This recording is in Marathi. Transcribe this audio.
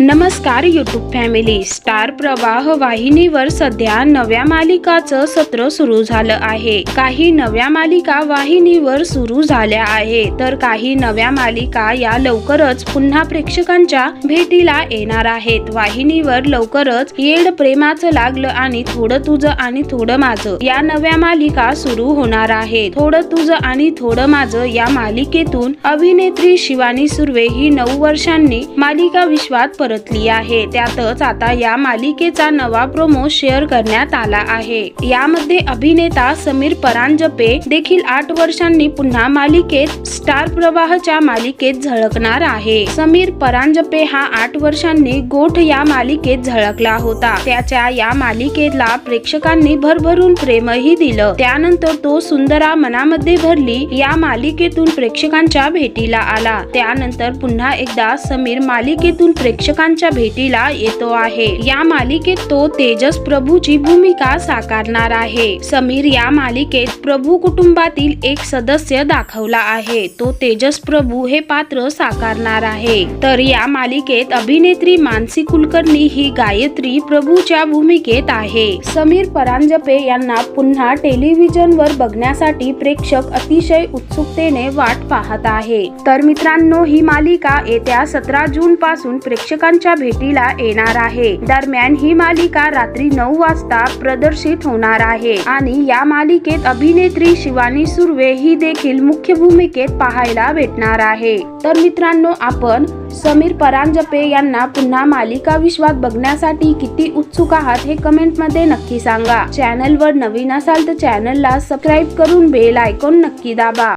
नमस्कार यूट्यूब फॅमिली स्टार प्रवाह वाहिनीवर सध्या नव्या मालिकाचं सत्र सुरू झालं आहे. काही नव्या मालिका वाहिनीवर सुरू झाल्या आहे. तर काही नव्या मालिका या लवकरच पुन्हा प्रेक्षकांच्या भेटीला येणार आहेत. वाहिनीवर लवकरच येड प्रेमाचं लागलं आणि थोडं तुझं आणि थोडं माझं या नव्या मालिका सुरू होणार आहेत थोडं तुझं आणि थोडं माझं या मालिकेतून अभिनेत्री शिवानी सुर्वे ही नऊ वर्षांनी मालिका विश्वात परतली आहे. त्यातच आता या मालिकेचा नवा प्रोमो शेअर करण्यात आला आहे. यामध्ये अभिनेता समीर परांजपे देखील आठ वर्षांनी पुन्हा मालिकेत स्टार प्रवाहच्या मालिकेत झळकणार आहे. समीर परांजपे हा आठ वर्षांनी गोठ या मालिकेत झळकला होता. त्याच्या या मालिकेला प्रेक्षकांनी भरभरून प्रेमही दिलं. त्यानंतर तो सुंदरा मनामध्ये भरली. या मालिकेतून प्रेक्षकांच्या भेटीला आला. त्यानंतर पुन्हा एकदा समीर मालिकेतून प्रेक्षक प्रेक्षकांच्या भेटीला येतो आहे. या मालिकेत तो तेजस प्रभूची भूमिका साकारणार आहे. समीर या मालिकेत प्रभू कुटुंबातील एक सदस्य दाखवला आहे. तो तेजस प्रभू हे पात्र साकारणार आहे. तर या मालिकेत अभिनेत्री मानसी कुलकर्णी ही गायत्री प्रभूच्या भूमिकेत आहे. समीर परांजपे यांना पुन्हा टेलिव्हिजनवर बघण्यासाठी प्रेक्षक अतिशय उत्सुकतेने वाट पाहत आहे. तर मित्रांनो ही मालिका येत्या सतरा जून पासून प्रेक्षकांच्या भेटीला येणार आहे. दरम्यान ही मालिका रात्री नऊ वाजता प्रदर्शित होणार आहे. आणि या मालिकेत अभिनेत्री शिवानी सुर्वे ही देखील मुख्य भूमिकेत पाहायला भेटणार आहे. तर मित्रांनो आपण समीर परांजपे यांना पुन्हा मालिका विश्वात बघण्यासाठी किती उत्सुक आहात हे कमेंटमध्ये नक्की सांगा. चॅनल वर नवीन असाल तर चॅनलला सबस्क्राईब करून बेल आयकॉन नक्की दाबा.